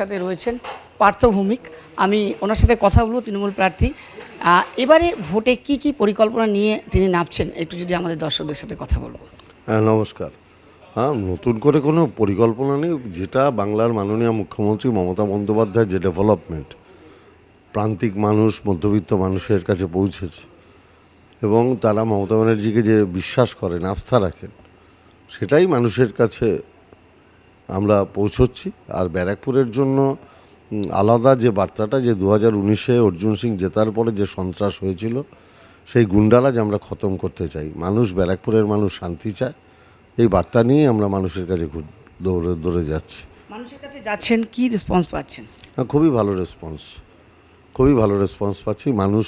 সাথে রয়েছেন পার্থ ভৌমিক। আমি ওনার সাথে কথা বলব, তৃণমূল প্রার্থী। এবারে ভোটে কি কি পরিকল্পনা নিয়ে তিনি নামছেন, একটু যদি আমাদের দর্শকদের সাথে কথা বলব। হ্যাঁ নমস্কার। হ্যাঁ নতুন করে কোনো পরিকল্পনা নেই, যেটা বাংলার মাননীয় মুখ্যমন্ত্রী মমতা বন্দ্যোপাধ্যায় যে ডেভেলপমেন্ট, প্রান্তিক মানুষ, মধ্যবিত্ত মানুষের কাছে পৌঁছেছে। এবং তারা মমতা ব্যানার্জিকে যে বিশ্বাস করেন, আস্থা রাখেন, সেটাই মানুষের কাছে আমরা পৌঁছচ্ছি। আর ব্যারাকপুরের জন্য আলাদা যে বার্তাটা যে দু হাজার উনিশে অর্জুন সিং জেতার পরে যে সন্ত্রাস হয়েছিল সেই গুন্ডারাজ আমরা খতম করতে চাই। মানুষ ব্যারাকপুরের মানুষ শান্তি চায়। এই বার্তা নিয়ে আমরা মানুষের কাছে দৌড়ে দৌড়ে যাচ্ছি। মানুষের কাছে যাচ্ছেন কি রেসপন্স পাচ্ছেন? হ্যাঁ, খুবই ভালো রেসপন্স খুবই ভালো রেসপন্স পাচ্ছি। মানুষ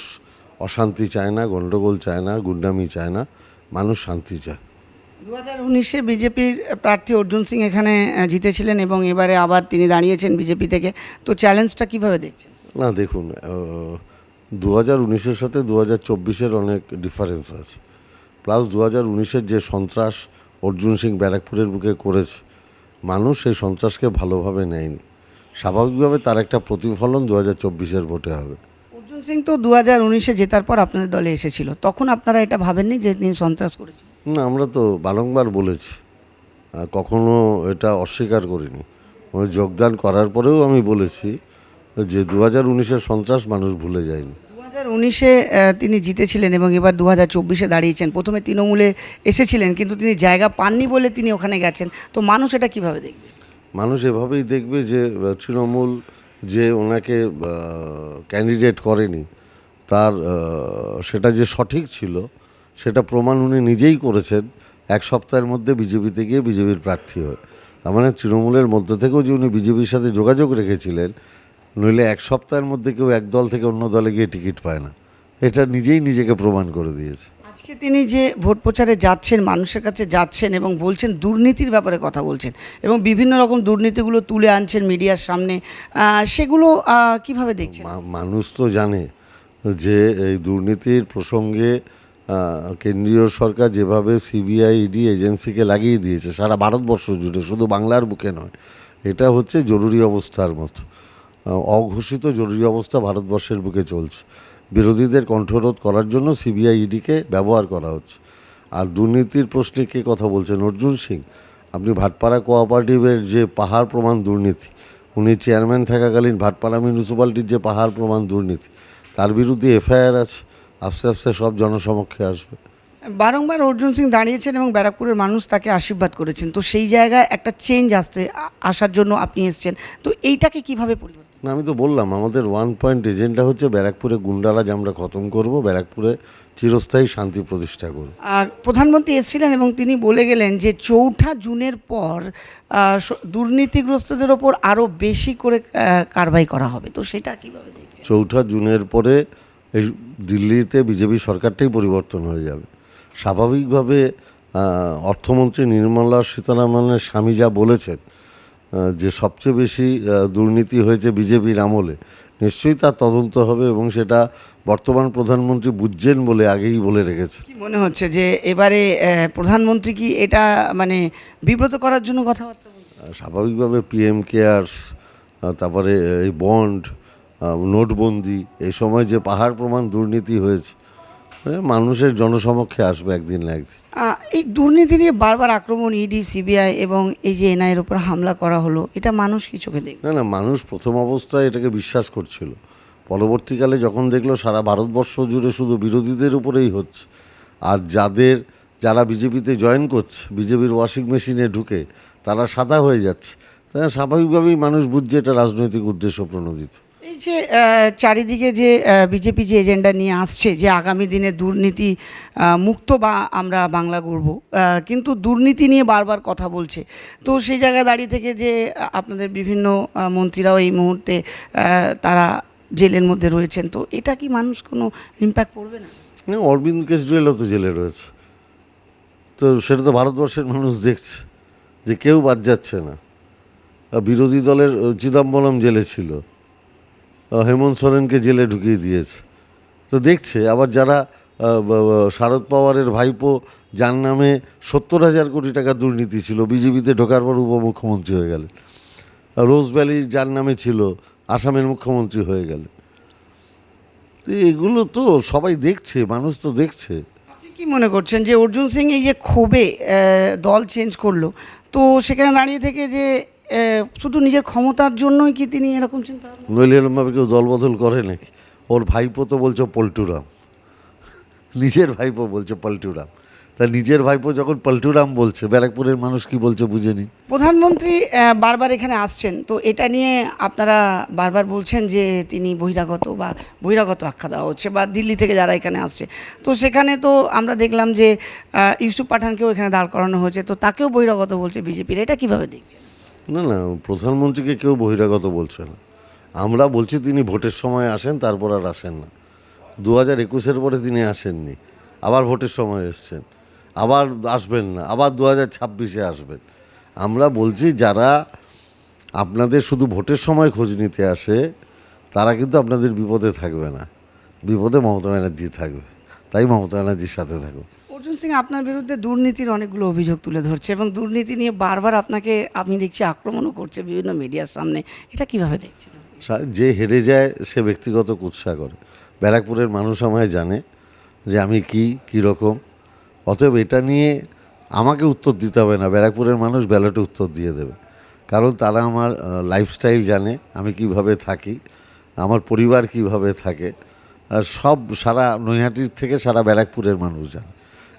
অশান্তি চায় না গণ্ডগোল চায় না গুন্ডামি চায় না। মানুষ শান্তি চায়। দু হাজার উনিশে বিজেপির প্রার্থী অর্জুন সিং এখানে জিতেছিলেন এবং এবারে আবার তিনি দাঁড়িয়েছেন বিজেপি থেকে। তো চ্যালেঞ্জটা কীভাবে দেখছেন? না, দেখুন দু হাজার উনিশের সাথে দু হাজার চব্বিশের অনেক ডিফারেন্স আছে। প্লাস দু হাজার উনিশের যে সন্ত্রাস অর্জুন সিং ব্যারাকপুরের বুকে করেছে, মানুষ সেই সন্ত্রাসকে ভালোভাবে নেয়নি। স্বাভাবিকভাবে তার একটা প্রতিফলন দু হাজার চব্বিশের ভোটে হবে। সিং তো দু হাজার উনিশে জেতার পর আপনাদের দলে এসেছিল। তখন আপনারা এটা ভাবেননি যে তিনি সন্ত্রাস করেছেন? না আমরা তো বারংবার বলেছি। কখনো এটা অস্বীকার করিনি। ওই যোগদান করার পরেও আমি বলেছি যে দু হাজার উনিশের সন্ত্রাস মানুষ ভুলে যায়নি। দু হাজার উনিশে তিনি জিতেছিলেন এবং এবার দু হাজার চব্বিশে দাঁড়িয়েছেন। প্রথমে তৃণমূলে এসেছিলেন কিন্তু তিনি জায়গা পাননি বলে তিনি ওখানে গেছেন। তো মানুষ এটা কীভাবে দেখবে? মানুষ এভাবেই দেখবে যে তৃণমূল যে ওনাকে ক্যান্ডিডেট করেনি, তার সেটা যে সঠিক ছিল, সেটা প্রমাণ উনি নিজেই করেছেন এক সপ্তাহের মধ্যে বিজেপিতে গিয়ে বিজেপির প্রার্থী হয়। তার মানে তৃণমূলের মধ্যে থেকেও যে উনি বিজেপির সাথে যোগাযোগ রেখেছিলেন, নইলে এক সপ্তাহের মধ্যে কেউ এক দল থেকে অন্য দলে গিয়ে টিকিট পায় না। এটা নিজেই নিজেকে প্রমাণ করে দিয়েছে। আজকে তিনি যে ভোট প্রচারে যাচ্ছেন, মানুষের কাছে যাচ্ছেন এবং বলছেন দুর্নীতির ব্যাপারে কথা বলছেন এবং বিভিন্ন রকম দুর্নীতিগুলো তুলে আনছেন মিডিয়ার সামনে সেগুলো কীভাবে দেখছেন? মানুষ তো জানে যে এই দুর্নীতির প্রসঙ্গে কেন্দ্রীয় সরকার যেভাবে সিবিআই, ইডি এজেন্সিকে লাগিয়ে দিয়েছে, সারা ভারতবর্ষ জুড়ে, শুধু বাংলার বুকে নয়, এটা হচ্ছে জরুরি অবস্থার মতো। অঘোষিত জরুরি অবস্থা ভারতবর্ষের বুকে চলছে। বিরোধীদের কণ্ঠরোধ করার জন্য সিবিআই ইডিকে ব্যবহার করা হচ্ছে। আর দুর্নীতির প্রশ্নে কে কথা বলছেন? অর্জুন সিং, আপনি ভাটপাড়া কোঅপারেটিভের যে পাহাড় প্রমাণ দুর্নীতি, উনি চেয়ারম্যান থাকাকালীন ভাটপাড়া মিউনিসিপ্যালিটির যে পাহাড় প্রমাণ দুর্নীতি, তার বিরুদ্ধে এফআইআর আছে, আস্তে আস্তে সব জনসমক্ষে আসবে। বারংবার অর্জুন সিং দাঁড়িয়েছেন এবং ব্যারাকপুরের মানুষ তাকে আশীর্বাদ করেছেন। তো সেই জায়গায় একটা চেঞ্জ আসতে আসার জন্য আপনি এসছেন। তো এইটাকে কীভাবে পরিবর্তন না আমি তো বললাম আমাদের ওয়ান পয়েন্ট এজেন্ডা হচ্ছে ব্যারাকপুরে গুন্ডারাজ আমরা খতম করব ব্যারাকপুরে চিরস্থায়ী শান্তি প্রতিষ্ঠা করব। আর প্রধানমন্ত্রী এসেছিলেন এবং তিনি বলে গেলেন যে চৌঠা জুনের পর দুর্নীতিগ্রস্তদের ওপর আরও বেশি করে কারবাই করা হবে। তো সেটা কীভাবে চৌঠা জুনের পরে এই দিল্লিতে বিজেপি সরকারটাই পরিবর্তন হয়ে যাবে। স্বাভাবিকভাবে অর্থমন্ত্রী নির্মলা সীতারামনের স্বামী যা বলেছেন যে সবচেয়ে বেশি দুর্নীতি হয়েছে বিজেপির আমলে নিশ্চয়ই তার তদন্ত হবে এবং সেটা বর্তমান প্রধানমন্ত্রী বুঝছেন বলে আগেই বলে রেখেছে। মনে হচ্ছে যে এবারে প্রধানমন্ত্রী কি এটা মানে বিব্রত করার জন্য কথাবার্তা স্বাভাবিকভাবে পিএম কেয়ার্স তারপরে এই বন্ড নোটবন্দি এই সময় যে পাহাড় প্রমাণ দুর্নীতি হয়েছে মানুষের জনসমক্ষে আসবে একদিন না একদিন। এই দুর্নীতি নিয়ে বারবার আক্রমণ ইডি সিবিআই এবং এই যে এনআইয়ের উপর হামলা করা হলো এটা মানুষ কি চোখে দেখবে? না না মানুষ প্রথম অবস্থায় এটাকে বিশ্বাস করছিল। পরবর্তীকালে যখন দেখল সারা ভারতবর্ষ জুড়ে শুধু বিরোধীদের উপরেই হচ্ছে আর যাদের যারা বিজেপিতে জয়েন করছে বিজেপির ওয়াশিং মেশিনে ঢুকে তারা সাদা হয়ে যাচ্ছে। তাই স্বাভাবিকভাবেই মানুষ বুঝছে এটা রাজনৈতিক উদ্দেশ্য প্রণোদিত। এই যে চারিদিকে যে বিজেপি যে এজেন্ডা নিয়ে আসছে যে আগামী দিনে দুর্নীতি মুক্ত বা আমরা বাংলা গড়ব কিন্তু দুর্নীতি নিয়ে বারবার কথা বলছে। তো সেই জায়গায় দাঁড়িয়ে থেকে যে আপনাদের বিভিন্ন মন্ত্রীরাও এই মুহূর্তে তারা জেলের মধ্যে রয়েছেন, তো এটা কি মানুষ কোনো ইম্প্যাক্ট পড়বে না? অরবিন্দ কেজরিওয়ালও তো জেলে রয়েছে। তো সেটা তো ভারতবর্ষের মানুষ দেখছে, যে কেউ বাদ যাচ্ছে না। বিরোধী দলের চিদম্বরম জেলে ছিল। হেমন্ত সোরেনকে জেলে ঢুকিয়ে দিয়েছে। তো দেখছে, আবার যারা শারদ পাওয়ারের ভাইপো, যার নামে সত্তর হাজার কোটি টাকা দুর্নীতি ছিল, বিজেপিতে ঢোকার পর উপমুখ্যমন্ত্রী হয়ে গেলেন। রোজ ভ্যালি যার নামে ছিল, আসামের মুখ্যমন্ত্রী হয়ে গেল এগুলো তো সবাই দেখছে, মানুষ তো দেখছে। কি মনে করছেন যে অর্জুন সিং এই যে ক্ষোভে দল চেঞ্জ করল, তো সেখানে দাঁড়িয়ে থেকে যে শুধু নিজের ক্ষমতার জন্যই কি তিনি এরকম চিন্তা নইলে কেউ দলবদল করে নাকি? ওর ভাইপো তো বলছো পল্টুরাম। নিজের ভাইপো বলছে পল্টুরাম। তা নিজের ভাইপো যখন পল্টুরাম বলছে ব্যারাকপুরের মানুষ কি বলছে বুঝেনি? প্রধানমন্ত্রী বারবার এখানে আসছেন। তো এটা নিয়ে আপনারা বারবার বলছেন যে তিনি বহিরাগত বা বহিরাগত আখ্যা দেওয়া হচ্ছে বা দিল্লি থেকে যারা এখানে আসছে। তো সেখানে তো আমরা দেখলাম যে ইউসুফ পাঠানকেও এখানে দাঁড় করানো হয়েছে। তো তাকেও বহিরাগত বলছে বিজেপির। এটা কীভাবে দেখছেন? না না, প্রধানমন্ত্রীকে কেউ বহিরাগত বলছে না। আমরা বলছি তিনি ভোটের সময় আসেন, তারপর আর আসেন না। দু হাজার একুশের পরে তিনি আসেননি, আবার ভোটের সময় এসছেন, আবার আসবেন না, আবার দু হাজার ছাব্বিশে আসবেন। আমরা বলছি যারা আপনাদের শুধু ভোটের সময় খোঁজ নিতে আসে, তারা কিন্তু আপনাদের বিপদে থাকবে না। বিপদে মমতা ব্যানার্জি থাকবে, তাই মমতা ব্যানার্জির সাথে থাকবে অর্জুন সিং আপনার বিরুদ্ধে দুর্নীতির অনেকগুলো অভিযোগ তুলে ধরছে এবং দুর্নীতি নিয়ে বারবার আপনাকে, আপনি দেখছি আক্রমণও করছে বিভিন্ন মিডিয়ার সামনে। এটা কীভাবে দেখছেন যে হেরে যায়, সে ব্যক্তিগত কুৎসা করে ব্যারাকপুরের মানুষ আমায় জানে যে আমি কি, কী রকম। অতএব এটা নিয়ে আমাকে উত্তর দিতে হবে না। ব্যারাকপুরের মানুষ ব্যালটে উত্তর দিয়ে দেবে। কারণ তারা আমার লাইফস্টাইল জানে, আমি কীভাবে থাকি, আমার পরিবার কীভাবে থাকে, আর সব সারা নৈহাটির থেকে সারা ব্যারাকপুরের মানুষ জানে।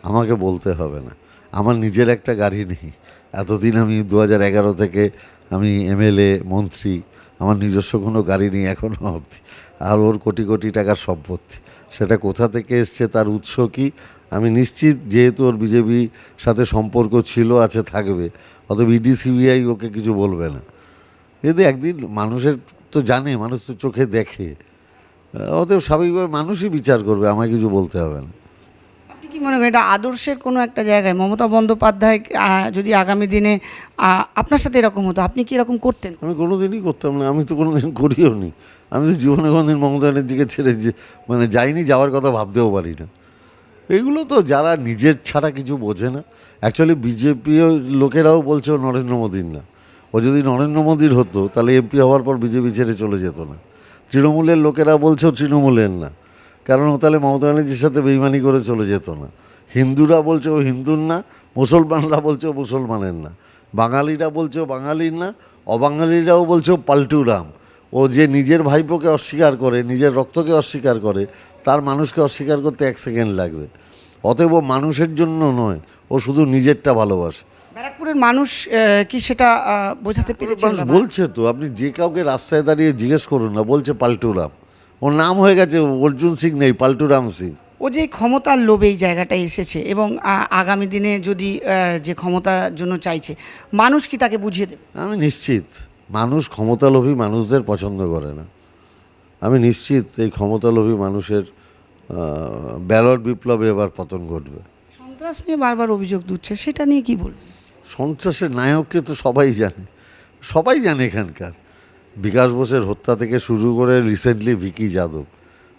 আমাকে বলতে হবে না। আমার নিজের একটা গাড়ি নেই। এতদিন আমি দু হাজার এগারো থেকে আমি এমএলএ, মন্ত্রী, আমার নিজস্ব কোনো গাড়ি নেই এখনও অবধি। আর ওর কোটি কোটি টাকার সম্পত্তি। সেটা কোথা থেকে এসছে, তার উৎস কি, আমি নিশ্চিত যেহেতু ওর বিজেপি সাথে সম্পর্ক ছিল, আছে, থাকবে, অতএব ইডি, সিবিআই ওকে কিছু বলবে না। কিন্তু একদিন মানুষের তো জানে, মানুষ তো চোখে দেখে। অতএব স্বাভাবিকভাবে মানুষই বিচার করবে, আমায় কিছু বলতে হবে না। আপনি কি মনে করেন এটা আদর্শের কোনো একটা জায়গায়? মমতা বন্দ্যোপাধ্যায় যদি আগামী দিনে আপনার সাথে এরকম হতো, আপনি কি এরকম করতেন? আমি কোনো দিনই করতাম না, আমি তো কোনো দিন করিও নি। আমি তো জীবনে কোনো দিন মমতা ব্যানার্জিকে ছেড়ে যে মানে যাইনি, যাওয়ার কথা ভাবতেও পারি না। এগুলো তো যারা নিজের ছাড়া কিছু বোঝে না। অ্যাকচুয়ালি বিজেপিও লোকেরাও বলছে ও নরেন্দ্র মোদীর না। ও যদি নরেন্দ্র মোদীর হতো, তাহলে এমপি হওয়ার পর বিজেপি ছেড়ে চলে যেত না। তৃণমূলের লোকেরা বলছে ও তৃণমূলের না। কারণ ও তাহলে মমতা ব্যানার্জির সাথে বেইমানি করে চলে যেত না। হিন্দুরা বলছে ও হিন্দুর না মুসলমানরা বলছে ও মুসলমানের না। বাঙালিরা বলছে ও বাঙালির না অবাঙালিরাও বলছে ও পাল্টুরাম ও যে নিজের ভাইপোকে অস্বীকার করে নিজের রক্তকে অস্বীকার করে তার মানুষকে অস্বীকার করতে এক সেকেন্ড লাগবে। অতএব ও মানুষের জন্য নয় ও শুধু নিজেরটা ভালোবাসে। ব্যারাকপুরের মানুষ কি সেটা বোঝাতে মানুষ বলছে তো আপনি যে কাউকে রাস্তায় দাঁড়িয়ে জিজ্ঞেস করুন না বলছে পাল্টুরাম ওর নাম হয়ে গেছে অর্জুন সিং নেই পাল্টুরাম সিং। ও যে ক্ষমতার লোভে এই জায়গাটায় এসেছে এবং আগামী দিনে যদি যে ক্ষমতার জন্য চাইছে মানুষ কি তাকে বুঝিয়ে দেবে? আমি নিশ্চিত মানুষ ক্ষমতালোভী মানুষদের পছন্দ করে না। আমি নিশ্চিত এই ক্ষমতালোভী মানুষের ব্যালট বিপ্লবে এবার পতন ঘটবে। সন্ত্রাস নিয়ে বারবার অভিযোগ দিচ্ছে সেটা নিয়ে কি বলবেন? সন্ত্রাসের নায়ককে তো সবাই জানে সবাই জানে এখানকার। বিকাশ বোসের হত্যা থেকে শুরু করে রিসেন্টলি ভিকি যাদব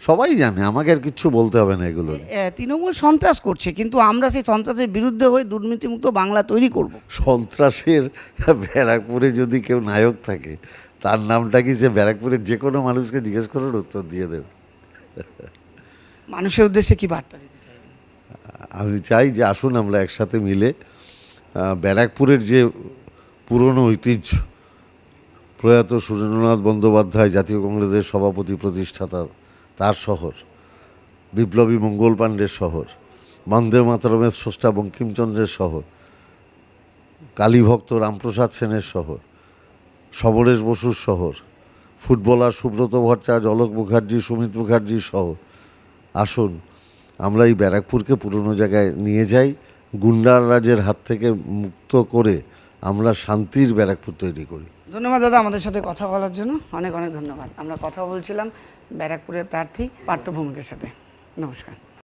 সবাই জানে আমাকে আর কিচ্ছু বলতে হবে না এগুলো। তৃণমূল সন্ত্রাস করছে কিন্তু আমরা সেই সন্ত্রাসের বিরুদ্ধে হয়ে দুর্নীতিমুক্ত বাংলা তৈরি করব। সন্ত্রাসের ব্যারাকপুরে যদি কেউ নায়ক থাকে তার নামটা কি সে ব্যারাকপুরের যে কোনো মানুষকে জিজ্ঞেস করার উত্তর দিয়ে দেবে। মানুষের উদ্দেশ্যে কি বার্তা দিতে চাই আমি চাই যে আসুন আমরা একসাথে মিলে ব্যারাকপুরের যে পুরনো ঐতিহ্য প্রয়াত সুরেন্দ্রনাথ বন্দ্যোপাধ্যায় জাতীয় কংগ্রেসের সভাপতি প্রতিষ্ঠাতা, তার শহর। বিপ্লবী মঙ্গল পাণ্ডের শহর। বন্দে মাতরমের স্রষ্টা বঙ্কিমচন্দ্রের শহর। কালীভক্ত রামপ্রসাদ সেনের শহর। সবরেশ বসুর শহর। ফুটবলার সুব্রত ভট্টাচার্য, অলোক মুখার্জি, সুমিত মুখার্জির শহর। আসুন, আমরা এই ব্যারাকপুরকে পুরনো জায়গায় নিয়ে যাই। গুন্ডার রাজের হাত থেকে মুক্ত করে আমরা শান্তির ব্যারাকপুর তৈরি করি। ধন্যবাদ দাদা আমাদের সাথে কথা বলার জন্য। অনেক অনেক ধন্যবাদ। আমরা কথা বলছিলাম ব্যারাকপুরের প্রার্থী পার্থ ভৌমিকের সাথে। নমস্কার।